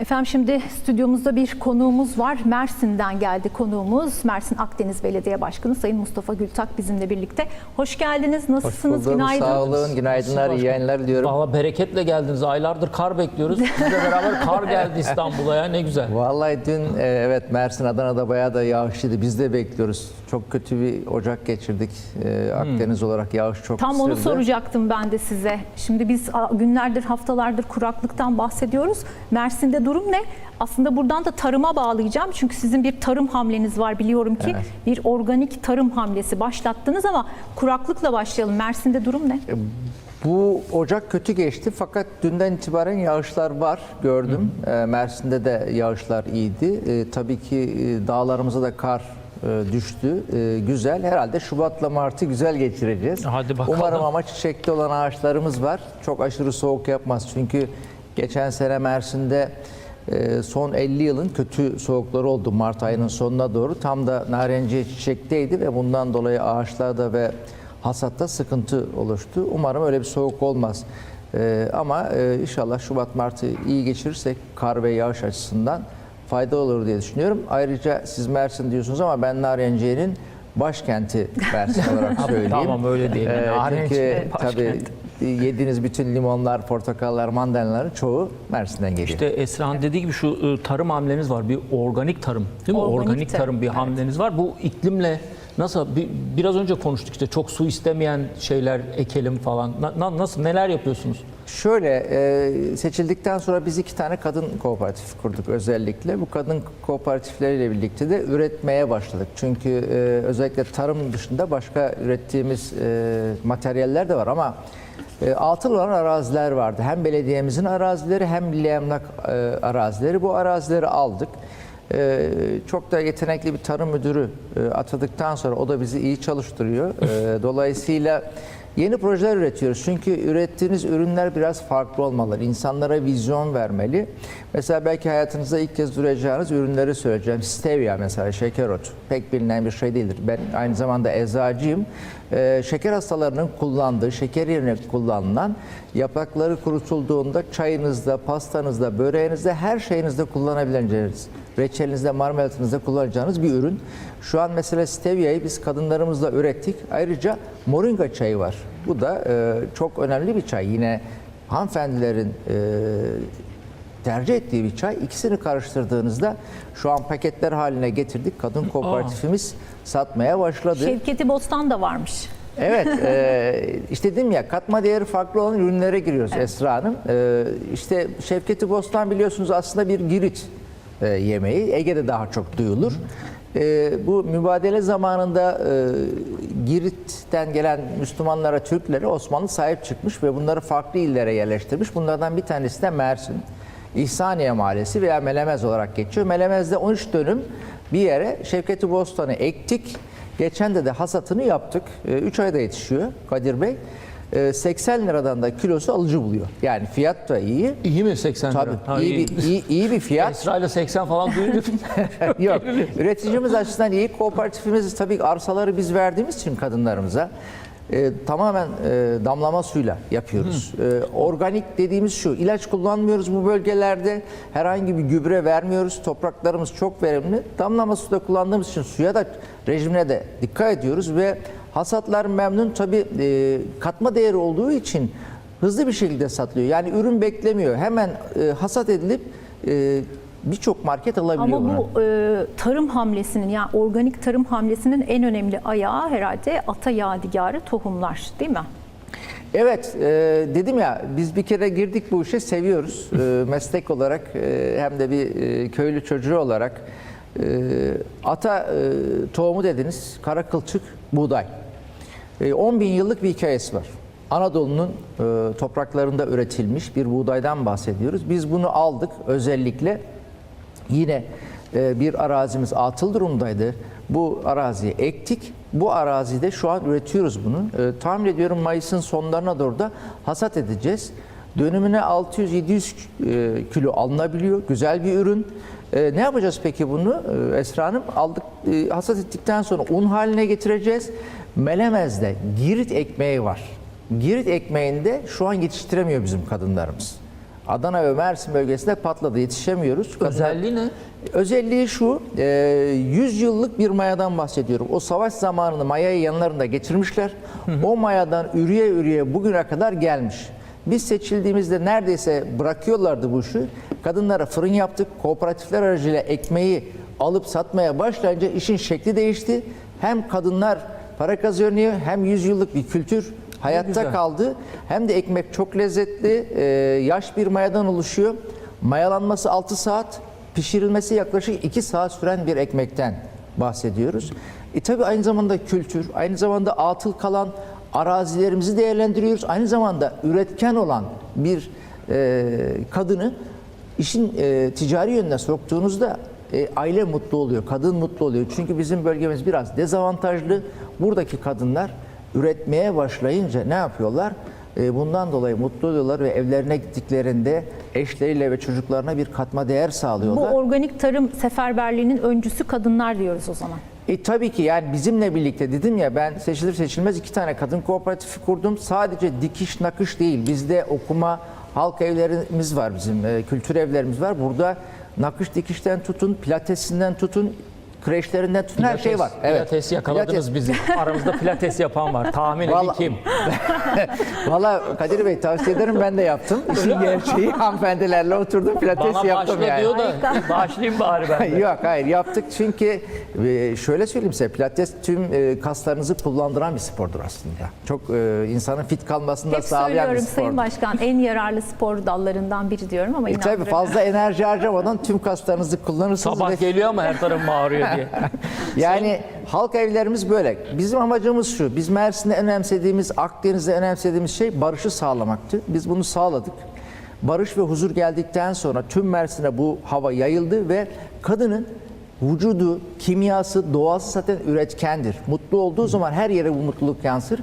Efendim şimdi stüdyomuzda bir konuğumuz var. Mersin'den geldi konuğumuz. Mersin Akdeniz Belediye Başkanı Sayın Mustafa Gültak bizimle birlikte. Hoş geldiniz. Nasılsınız? buldum, Günaydın. Sağ olun. Günaydınlar. iyi yayınlar diliyorum. Valla bereketle geldiniz. Aylardır kar bekliyoruz. Sizle beraber kar geldi İstanbul'a ya ne güzel. Vallahi dün e, evet Mersin Adana'da bayağı da yağışlıydı. Biz de bekliyoruz. Çok kötü bir Ocak geçirdik. E, Akdeniz olarak yağış çok Tam onu sürdü. soracaktım ben de size. Şimdi biz günlerdir, haftalardır kuraklıktan bahsediyoruz. Mersin'de durum ne? Aslında buradan da tarıma bağlayacağım. Çünkü sizin bir tarım hamleniz var biliyorum ki. Evet. Bir organik tarım hamlesi başlattınız ama kuraklıkla başlayalım. Mersin'de durum ne? Bu Ocak kötü geçti fakat dünden itibaren yağışlar var gördüm. E, Mersin'de de yağışlar iyiydi. E, tabii ki e, dağlarımıza da kar e, düştü. E, güzel. Herhalde Şubat'la Mart'ı güzel geçireceğiz. Hadi bakalım. Umarım ama çiçekli olan ağaçlarımız var. Çok aşırı soğuk yapmaz. Çünkü geçen sene Mersin'de e, son 50 yılın kötü soğukları oldu Mart ayının sonuna doğru. Tam da narenciye çiçekteydi ve bundan dolayı ağaçlarda ve hasatta sıkıntı oluştu. Umarım öyle bir soğuk olmaz. E, ama e, inşallah Şubat Mart'ı iyi geçirirsek kar ve yağış açısından fayda olur diye düşünüyorum. Ayrıca siz Mersin diyorsunuz ama ben Narenciye'nin başkenti Mersin olarak söyleyeyim. Tamam, öyle diyelim. Ee, çünkü tabii yediğiniz bütün limonlar, portakallar, mandalinaların çoğu Mersin'den geliyor. İşte Esra'nın dediği gibi şu e, tarım hamleniz var. Bir organik tarım değil mi? Organik Organik, tarım, tarım, bir hamleniz var. Bu iklimle nasıl bir, biraz önce konuştuk işte çok su istemeyen şeyler ekelim falan. Na- na- nasıl neler yapıyorsunuz? Şöyle e, seçildikten sonra biz iki tane kadın kooperatif kurduk özellikle. Bu kadın kooperatifleriyle birlikte de üretmeye başladık. Çünkü e, özellikle tarım dışında başka ürettiğimiz e, materyaller de var ama e, atıl olan araziler vardı. Hem belediyemizin arazileri hem milli emlak e, arazileri. Bu arazileri aldık. Ee, çok da yetenekli bir tarım müdürü e, atadıktan sonra o da bizi iyi çalıştırıyor. Ee, dolayısıyla yeni projeler üretiyoruz. Çünkü ürettiğiniz ürünler biraz farklı olmalı. İnsanlara vizyon vermeli. Mesela belki hayatınızda ilk kez duyacağınız ürünleri söyleyeceğim. Stevia mesela şeker otu. Pek bilinen bir şey değildir. Ben aynı zamanda eczacıyım. Ee, şeker hastalarının kullandığı, şeker yerine kullanılan yaprakları kurutulduğunda çayınızda, pastanızda, böreğinizde, her şeyinizde kullanabileceğiniz, reçelinizde, marmelatınızda kullanacağınız bir ürün. Şu an mesela stevia'yı biz kadınlarımızla ürettik. Ayrıca moringa çayı var. Bu da e, çok önemli bir çay. Yine hanımefendilerin e, tercih ettiği bir çay. İkisini karıştırdığınızda şu an paketler haline getirdik. Kadın kooperatifimiz satmaya başladı. Şevketi Bostan da varmış. Evet, e, işte dedim ya katma değeri farklı olan ürünlere giriyoruz Esra Hanım. E, işte Şevketi Bostan biliyorsunuz aslında bir Girit e, yemeği. Ege'de daha çok duyulur. E, bu mübadele zamanında e, Girit'ten gelen Müslümanlara, Türklere Osmanlı sahip çıkmış ve bunları farklı illere yerleştirmiş. Bunlardan bir tanesi de Mersin. İhsaniye Mahallesi veya Melemez olarak geçiyor. Melemez'de 13 dönüm bir yere Şevketi Bostan'ı ektik. Geçen de de hasatını yaptık. 3 ayda yetişiyor Kadir Bey. E, 80 liradan da kilosu alıcı buluyor. Yani fiyat da iyi. İyi mi 80 lira? Tabii Ha, iyi, bir, iyi, iyi bir fiyat. Esra ile 80 falan duyunca Yok. Üreticimiz açısından iyi. Kooperatifimiz tabii arsaları biz verdiğimiz için kadınlarımıza e, tamamen e, damlama suyla yapıyoruz. E, organik dediğimiz şu. ilaç kullanmıyoruz bu bölgelerde. Herhangi bir gübre vermiyoruz. Topraklarımız çok verimli. Damlama suda kullandığımız için suya da rejimine de dikkat ediyoruz ve hasatlar memnun. Tabii e, katma değeri olduğu için hızlı bir şekilde satılıyor. Yani ürün beklemiyor. Hemen e, hasat edilip e, birçok market alabiliyor Ama bu e, tarım hamlesinin yani organik tarım hamlesinin en önemli ayağı herhalde ata yadigarı tohumlar değil mi? Evet, e, dedim ya biz bir kere girdik bu işe seviyoruz. E, meslek olarak e, hem de bir e, köylü çocuğu olarak. E, ata e, tohumu dediniz, kara kılçık buğday. E, 10 bin yıllık bir hikayesi var. Anadolu'nun e, topraklarında üretilmiş bir buğdaydan bahsediyoruz. Biz bunu aldık özellikle Yine e, bir arazimiz atıl durumdaydı. Bu araziye ektik. Bu arazide şu an üretiyoruz bunu. E, tahmin ediyorum Mayıs'ın sonlarına doğru da hasat edeceğiz. Dönümüne 600-700 e, kilo alınabiliyor. Güzel bir ürün. E, ne yapacağız peki bunu Esra Hanım? Aldık, e, hasat ettikten sonra un haline getireceğiz. Melemez'de Girit ekmeği var. Girit ekmeğinde şu an yetiştiremiyor bizim kadınlarımız. Adana ve Mersin bölgesinde patladı. Yetişemiyoruz. Özelliği ne? Özelliği şu, e, 100 yıllık bir mayadan bahsediyorum. O savaş zamanını mayayı yanlarında geçirmişler. O mayadan ürüye ürüye bugüne kadar gelmiş. Biz seçildiğimizde neredeyse bırakıyorlardı bu işi. Kadınlara fırın yaptık. Kooperatifler aracıyla ekmeği alıp satmaya başlayınca işin şekli değişti. Hem kadınlar para kazanıyor hem 100 yıllık bir kültür hayatta kaldı. Hem de ekmek çok lezzetli. e, yaş bir mayadan oluşuyor. Mayalanması 6 saat, pişirilmesi yaklaşık 2 saat süren bir ekmekten bahsediyoruz. E tabi aynı zamanda kültür, aynı zamanda atıl kalan arazilerimizi değerlendiriyoruz. Aynı zamanda üretken olan bir e, kadını işin e, ticari yönüne soktuğunuzda e, aile mutlu oluyor, kadın mutlu oluyor. Çünkü bizim bölgemiz biraz dezavantajlı. Buradaki kadınlar üretmeye başlayınca ne yapıyorlar? E, bundan dolayı mutlu oluyorlar ve evlerine gittiklerinde eşleriyle ve çocuklarına bir katma değer Bu sağlıyorlar. organik tarım seferberliğinin öncüsü kadınlar diyoruz o zaman. E tabii ki yani bizimle birlikte dedim ya ben seçilir seçilmez iki tane kadın kooperatifi kurdum. Sadece dikiş nakış değil bizde okuma halk evlerimiz var bizim e, kültür evlerimiz var. Burada nakış dikişten tutun pilatesinden tutun kreşlerinden tutun her şey var. Pilates yakaladınız bizi. Aramızda pilates yapan var. Tahmin edin Vallahi- kim? Valla Kadir Bey tavsiye ederim ben de yaptım. İşin gerçeği hanımefendilerle oturdum pilates Bana yaptım başla yani. diyor da başlayayım bari ben de. Yok hayır yaptık çünkü e, şöyle söyleyeyim size pilates tüm e, kaslarınızı kullandıran bir spordur aslında. Çok e, insanın fit kalmasını da Hep sağlayan bir söylüyorum. Sayın Başkan en yararlı spor dallarından biri diyorum ama E, tabii inandırıyorum. fazla enerji harcamadan tüm kaslarınızı kullanırsınız. ve- Sabah geliyor ama her tarafım ağrıyor Yani halk evlerimiz böyle. Bizim amacımız şu. Biz Mersin'de önemsediğimiz, Akdeniz'de önemsediğimiz şey barışı sağlamaktı. Biz bunu sağladık. Barış ve huzur geldikten sonra tüm Mersin'e bu hava yayıldı ve kadının vücudu, kimyası, doğası zaten üretkendir. Mutlu olduğu zaman her yere bu mutluluk yansır.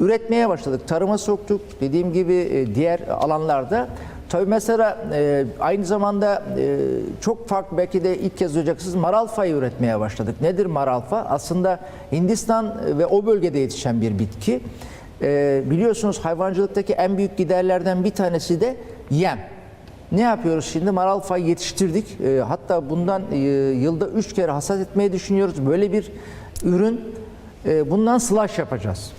Üretmeye başladık. Tarıma soktuk. Dediğim gibi e, diğer alanlarda Tabii mesela e, aynı zamanda e, çok farklı belki de ilk kez duyacaksınız maralfayı üretmeye başladık. Nedir maralfa? Aslında Hindistan ve o bölgede yetişen bir bitki. E, biliyorsunuz hayvancılıktaki en büyük giderlerden bir tanesi de yem. Ne yapıyoruz şimdi? Maralfayı yetiştirdik. E, hatta bundan e, yılda üç kere hasat etmeyi düşünüyoruz. Böyle bir ürün e, bundan slash yapacağız.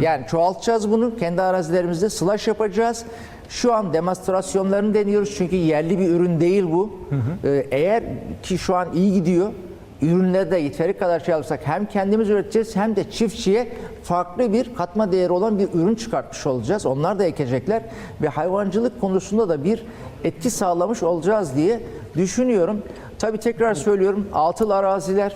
Yani çoğaltacağız bunu. Kendi arazilerimizde slash yapacağız. Şu an demonstrasyonlarını deniyoruz çünkü yerli bir ürün değil bu. Ee, eğer ki şu an iyi gidiyor. Ürünleri de yeteri kadar şey alırsak hem kendimiz üreteceğiz hem de çiftçiye farklı bir katma değeri olan bir ürün çıkartmış olacağız. Onlar da ekecekler ve hayvancılık konusunda da bir etki sağlamış olacağız diye düşünüyorum. Tabii tekrar söylüyorum atıl araziler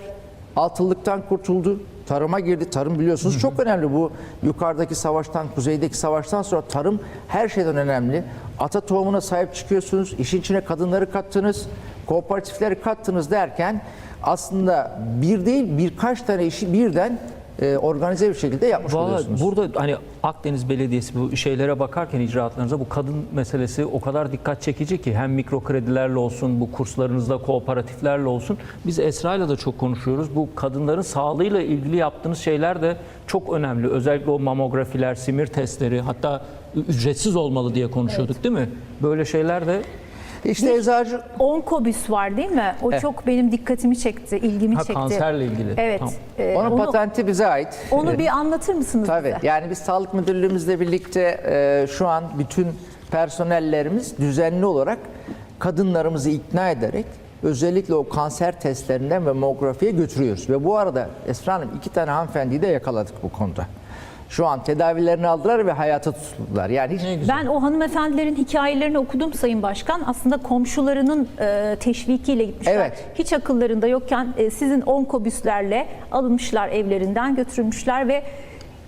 atıllıktan kurtuldu. Tarıma girdi. Tarım biliyorsunuz çok önemli bu yukarıdaki savaştan, kuzeydeki savaştan sonra tarım her şeyden önemli. Ata tohumuna sahip çıkıyorsunuz. İşin içine kadınları kattınız, kooperatifleri kattınız derken aslında bir değil birkaç tane işi birden e, organize bir şekilde yapmış Vallahi oluyorsunuz. burada hani Akdeniz Belediyesi bu şeylere bakarken icraatlarınıza bu kadın meselesi o kadar dikkat çekici ki hem mikro kredilerle olsun bu kurslarınızda kooperatiflerle olsun biz Esra'yla da çok konuşuyoruz. Bu kadınların sağlığıyla ilgili yaptığınız şeyler de çok önemli. Özellikle o mamografiler, simir testleri hatta ücretsiz olmalı diye konuşuyorduk değil mi? Böyle şeyler de İşte eczacı Onkobüs var değil mi? O çok benim dikkatimi çekti, ilgimi Ha, çekti. kanserle ilgili. Evet. Tamam. e, onun onu, patenti bize ait. onu bir anlatır mısınız Tabii. bize? Yani biz Sağlık Müdürlüğümüzle birlikte e, şu an bütün personellerimiz düzenli olarak kadınlarımızı ikna ederek özellikle o kanser testlerinden ve mamografiye götürüyoruz. Ve bu arada Esra Hanım iki tane hanımefendiyi de yakaladık bu konuda. Şu an tedavilerini aldılar ve hayata tutuldular. Yani hiç. Ben o hanımefendilerin hikayelerini okudum Sayın Başkan. Aslında komşularının e, teşvikiyle gitmişler. Evet. Hiç akıllarında yokken e, sizin onkobüslerle alınmışlar evlerinden götürülmüşler ve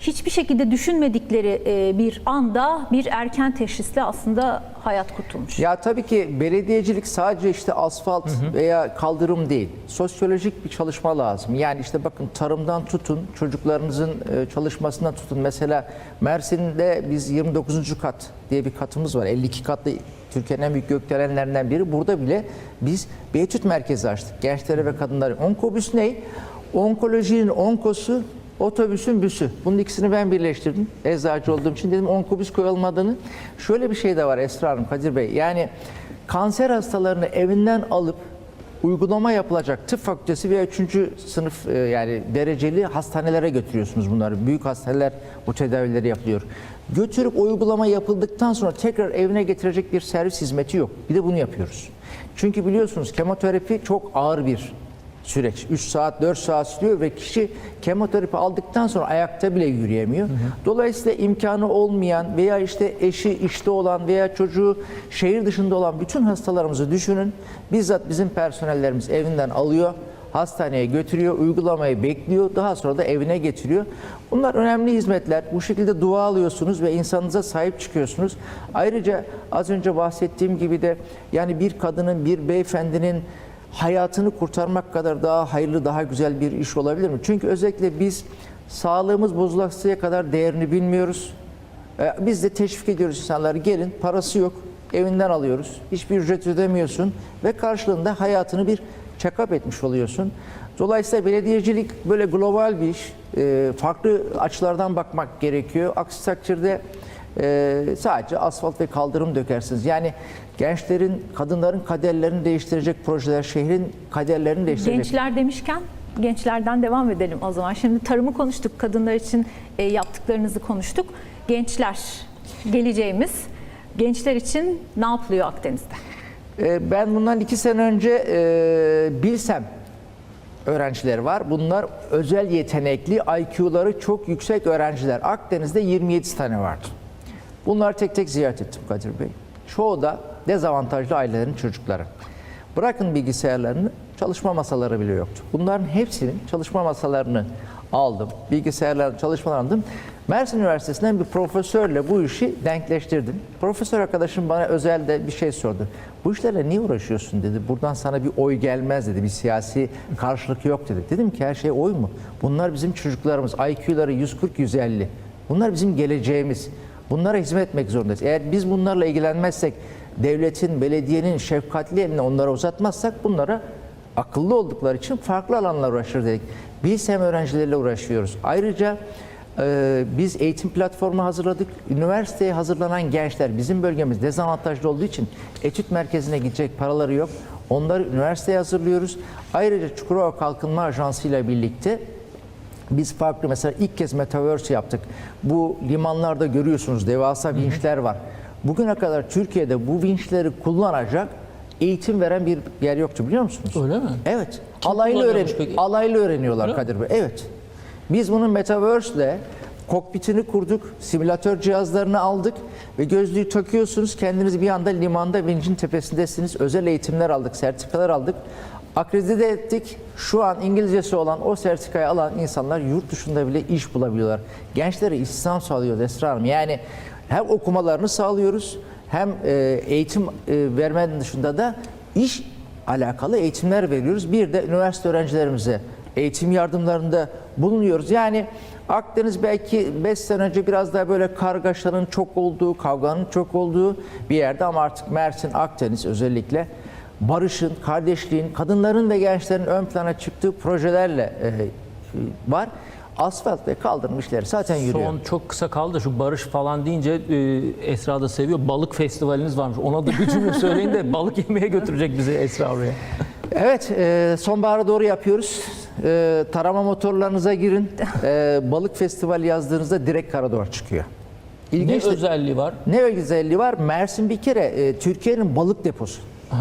hiçbir şekilde düşünmedikleri e, bir anda bir erken teşhisle aslında hayat kurtulmuş. Ya tabii ki belediyecilik sadece işte asfalt veya kaldırım değil. Sosyolojik bir çalışma lazım. Yani işte bakın tarımdan tutun, çocuklarınızın e, çalışmasından tutun. Mesela Mersin'de biz 29. kat diye bir katımız var. 52 katlı Türkiye'nin en büyük gökdelenlerinden biri. Burada bile biz bir etüt merkezi açtık. Gençlere ve kadınlara. Onkobüs ne? Onkolojinin onkosu otobüsün büsü. Bunun ikisini ben birleştirdim. Eczacı olduğum için dedim onkobüs koyulmadığını. Şöyle bir şey de var Esra Hanım, Kadir Bey. Yani kanser hastalarını evinden alıp uygulama yapılacak tıp fakültesi veya 3. sınıf e, yani dereceli hastanelere götürüyorsunuz bunları. Büyük hastaneler bu tedavileri yapılıyor. Götürüp uygulama yapıldıktan sonra tekrar evine getirecek bir servis hizmeti yok. Bir de bunu yapıyoruz. Çünkü biliyorsunuz kemoterapi çok ağır bir süreç. 3 saat, 4 saat sürüyor ve kişi kemoterapi aldıktan sonra ayakta bile yürüyemiyor. Dolayısıyla imkanı olmayan veya işte eşi işte olan veya çocuğu şehir dışında olan bütün hastalarımızı düşünün. Bizzat bizim personellerimiz evinden alıyor, hastaneye götürüyor, uygulamayı bekliyor, daha sonra da evine getiriyor. Bunlar önemli hizmetler. Bu şekilde dua alıyorsunuz ve insanınıza sahip çıkıyorsunuz. Ayrıca az önce bahsettiğim gibi de yani bir kadının, bir beyefendinin hayatını kurtarmak kadar daha hayırlı, daha güzel bir iş olabilir mi? Çünkü özellikle biz sağlığımız bozulasıya kadar değerini bilmiyoruz. E, Biz de teşvik ediyoruz insanları gelin parası yok evinden alıyoruz. Hiçbir ücret ödemiyorsun ve karşılığında hayatını bir check-up etmiş oluyorsun. Dolayısıyla belediyecilik böyle global bir iş. E, Farklı açılardan bakmak gerekiyor. Aksi takdirde e, sadece asfalt ve kaldırım dökersiniz. Yani gençlerin, kadınların kaderlerini değiştirecek projeler, şehrin kaderlerini değiştirecek. Gençler demişken gençlerden devam edelim o zaman. Şimdi tarımı konuştuk, kadınlar için e, yaptıklarınızı konuştuk. Gençler, geleceğimiz. Gençler için ne yapılıyor Akdeniz'de? Ee, Ben bundan iki sene önce e, Bilsem öğrencileri var. Bunlar özel yetenekli, IQ'ları çok yüksek öğrenciler. Akdeniz'de 27 tane vardı. Bunları tek tek ziyaret ettim Kadir Bey. Çoğu da dezavantajlı ailelerin çocukları. Bırakın bilgisayarlarını, çalışma masaları bile yoktu. Bunların hepsinin çalışma masalarını aldım. Bilgisayarların çalışmalarını aldım. Mersin Üniversitesi'nden bir profesörle bu işi denkleştirdim. Profesör arkadaşım bana özelde bir şey sordu. Bu işlerle niye uğraşıyorsun dedi. Buradan sana bir oy gelmez dedi. Bir siyasi karşılık yok dedi. Dedim ki her şey oy mu? Bunlar bizim çocuklarımız. IQ'ları 140-150. Bunlar bizim geleceğimiz. Bunlara hizmet etmek zorundayız. Eğer biz bunlarla ilgilenmezsek, devletin, belediyenin şefkatli elini onlara uzatmazsak bunlara akıllı oldukları için farklı alanlar uğraşır dedik. Biz hem öğrencilerle uğraşıyoruz. Ayrıca e, biz eğitim platformu hazırladık. Üniversiteye hazırlanan gençler bizim bölgemiz dezavantajlı olduğu için etüt merkezine gidecek paraları yok. Onları üniversiteye hazırlıyoruz. Ayrıca Çukurova Kalkınma Ajansı ile birlikte biz farklı mesela ilk kez Metaverse yaptık. Bu limanlarda görüyorsunuz devasa vinçler var. Bugüne kadar Türkiye'de bu vinçleri kullanacak eğitim veren bir yer yoktu biliyor musunuz? Öyle mi? Evet. Kim alaylı öğren peki? alaylı öğreniyorlar Öyle? Kadir Bey. Evet. Biz bunun Metaverse'le kokpitini kurduk, simülatör cihazlarını aldık ve gözlüğü takıyorsunuz. Kendiniz bir anda limanda vincin tepesindesiniz. Özel eğitimler aldık, sertifikalar aldık. Akredite ettik. Şu an İngilizcesi olan o sertifikayı alan insanlar yurt dışında bile iş bulabiliyorlar. Gençlere istihdam sağlıyor Esra Hanım. Yani hem okumalarını sağlıyoruz hem e, eğitim e, vermenin dışında da iş alakalı eğitimler veriyoruz. Bir de üniversite öğrencilerimize eğitim yardımlarında bulunuyoruz. Yani Akdeniz belki 5 sene önce biraz daha böyle kargaşanın çok olduğu, kavganın çok olduğu bir yerde ama artık Mersin, Akdeniz özellikle barışın, kardeşliğin, kadınların ve gençlerin ön plana çıktığı projelerle e, var. Asfalt ve kaldırım işleri zaten yürüyor. Son çok kısa kaldı şu barış falan deyince e, Esra da seviyor. Balık festivaliniz varmış. Ona da bir cümle söyleyin de balık yemeye götürecek bizi Esra oraya. Evet, e, sonbahara doğru yapıyoruz. E, tarama motorlarınıza girin. E, balık festivali yazdığınızda direkt Karador çıkıyor. Ne İlginç de- özelliği var? ne özelliği var? Mersin bir kere e, Türkiye'nin balık deposu.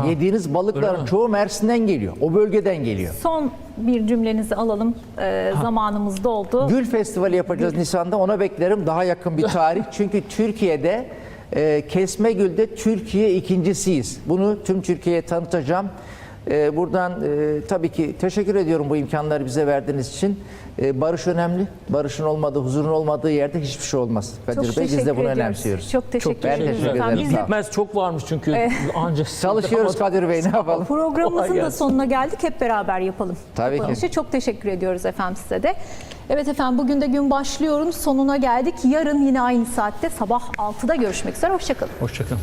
Yediğiniz Öyle balıkların mi? çoğu Mersin'den geliyor. O bölgeden geliyor. Son bir cümlenizi alalım. Ee, zamanımız doldu. Gül Festivali yapacağız Nisan'da. Ona beklerim daha yakın bir tarih. Çünkü Türkiye'de e, Kesme Gül'de Türkiye ikincisiyiz. Bunu tüm Türkiye'ye tanıtacağım. E, buradan e, tabii ki teşekkür ediyorum bu imkanları bize verdiğiniz için. E, barış önemli. Barışın olmadığı, huzurun olmadığı yerde hiçbir şey olmaz. Kadir Çok Bey biz teşekkür de bunu ediyoruz. önemsiyoruz. Çok teşekkür ben ederiz teşekkür efendim. ederim. Biz çok varmış çünkü. Anca Çalışıyoruz Kadir Bey ne yapalım? Programımızın Kolay da gelsin. sonuna geldik. Hep beraber yapalım. Tabii ki. Kapanışı. Çok teşekkür ediyoruz efendim size de. Evet efendim bugün de gün başlıyorum. Sonuna geldik. Yarın yine aynı saatte sabah 6'da görüşmek üzere. Hoşçakalın. Hoşçakalın.